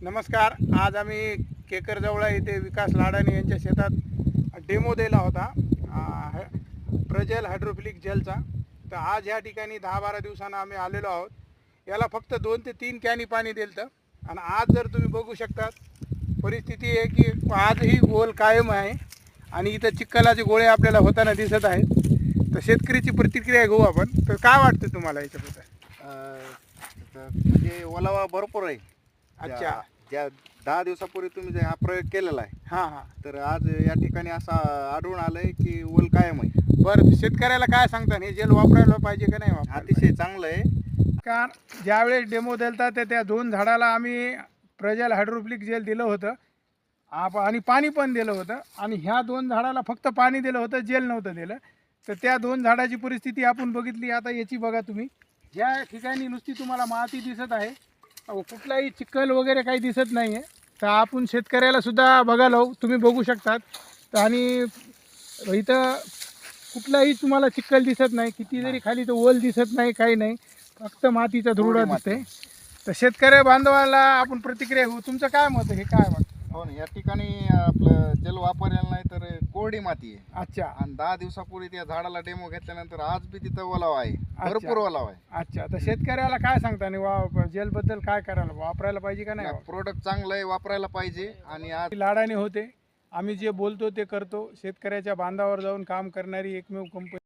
नमस्कार आज आम्ही केकरजवळा येथे विकास लाडाणे यांच्या शेतात डेमो दिला होता ह- प्रजल हायड्रोफिलिक जेलचा. तर आज ह्या ठिकाणी दहा बारा दिवसानं आम्ही आलेलो आहोत. याला फक्त दोन ते तीन कॅनी पाणी दिलं आणि आज जर तुम्ही बघू शकतात परिस्थिती आहे की आजही गोल कायम आहे. आणि इथं चिक्कलाचे गोळे आपल्याला होताना दिसत आहेत. तर शेतकरीची प्रतिक्रिया घेऊ आपण. तर काय वाटतं तुम्हाला याच्याबद्दल? तर म्हणजे ओलावा भरपूर आहे. अच्छा. ज्या- दहा दिवसापूर्वी तुम्ही जे हा प्रयोग केलेला आहे हां हां. तर आज या ठिकाणी असा आढळून आलंय की ओल कायम आहे. बरं शेतकऱ्याला काय सांगता हे जेल वापरायला पाहिजे का नाही वापरायला अतिशय चांगलं आहे. कारण ज्यावेळेस डेमो दिलता तर त्या दोन झाडाला आम्ही प्रजल हायड्रोफ्लिक जेल दिलं होतं. आप आणि पाणी पण दिलं होतं. आणि ह्या दोन झाडाला फक्त पाणी दिलं होतं जेल नव्हतं दिलं. तर त्या दोन झाडाची परिस्थिती आपण बघितली. आता याची बघा तुम्ही. ज्या ठिकाणी नुसती तुम्हाला माती दिसत आहे अहो, कुठलाही चिखल वगैरे काही दिसत नाही आहे तर आपण शेतकऱ्याला सुद्धा बघायला. तुम्ही बघू शकतात. तर आणि इथं कुठलाही तुम्हाला चिखल दिसत नाही. किती जरी खाली तर ओल दिसत नाही काही नाही. फक्त मातीचा धुरडा. दिसते तर शेतकरी बांधवाला आपण प्रतिक्रिया घेऊ तुमचं काय मत हे काय वाटतं? हो ना या ठिकाणी आपलं जल वापरलेलं नाही तर कोरडी माती आहे. अच्छा. आणि दहा दिवसापूर्वी त्या झाडाला डेमो घेतल्यानंतर आज बी तिथं ओलावा आहे. भरपूर ओलावा आहे. अच्छा. तर शेतकऱ्याला काय सांगता आणि वा जेलबद्दल काय करायला? वापरायला पाहिजे का नाही? प्रोडक्ट चांगलं आहे वापरायला पाहिजे. आणि आज लाडाने होते. आम्ही जे बोलतो ते करतो. शेतकऱ्याच्या बांधावर जाऊन काम करणारी एकमेव कंपनी